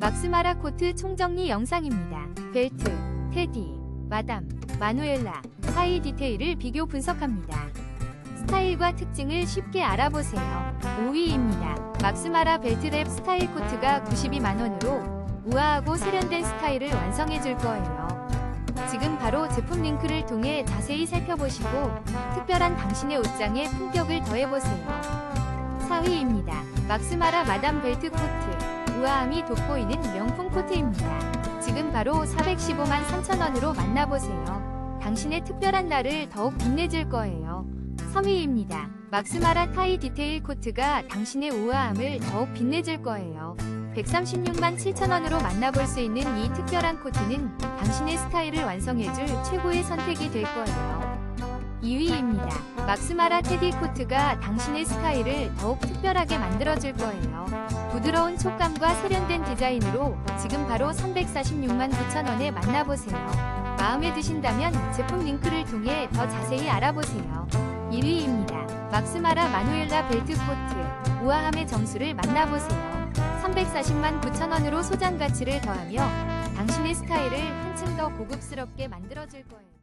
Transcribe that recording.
막스마라 코트 총정리 영상입니다. 벨트, 테디, 마담, 마누엘라, 사이 디테일을 비교 분석합니다. 스타일과 특징을 쉽게 알아보세요. 5위입니다. 막스마라 벨트랩 스타일 코트가 92만원으로 우아하고 세련된 스타일을 완성해줄 거예요. 지금 바로 제품 링크를 통해 자세히 살펴보시고 특별한 당신의 옷장에 품격을 더해보세요. 4위입니다. 막스마라 마담 벨트 코트. 우아함이 돋보이는 명품 코트입니다. 지금 바로 415만 3천원으로 만나보세요. 당신의 특별한 날을 더욱 빛내줄 거예요. 3위입니다. 막스마라 타이 디테일 코트가 당신의 우아함을 더욱 빛내줄 거예요. 136만 7천원으로 만나볼 수 있는 이 특별한 코트는 당신의 스타일을 완성해줄 최고의 선택이 될 거예요. 2위입니다. 막스마라 테디 코트가 당신의 스타일을 더욱 특별하게 만들어줄 거예요. 부드러운 촉감과 세련된 디자인으로 지금 바로 346만 9천원에 만나보세요. 마음에 드신다면 제품 링크를 통해 더 자세히 알아보세요. 1위입니다. 막스마라 마누엘라 벨트 코트. 우아함의 점수를 만나보세요. 340만 9천원으로 소장 가치를 더하며 당신의 스타일을 한층 더 고급스럽게 만들어줄 거예요.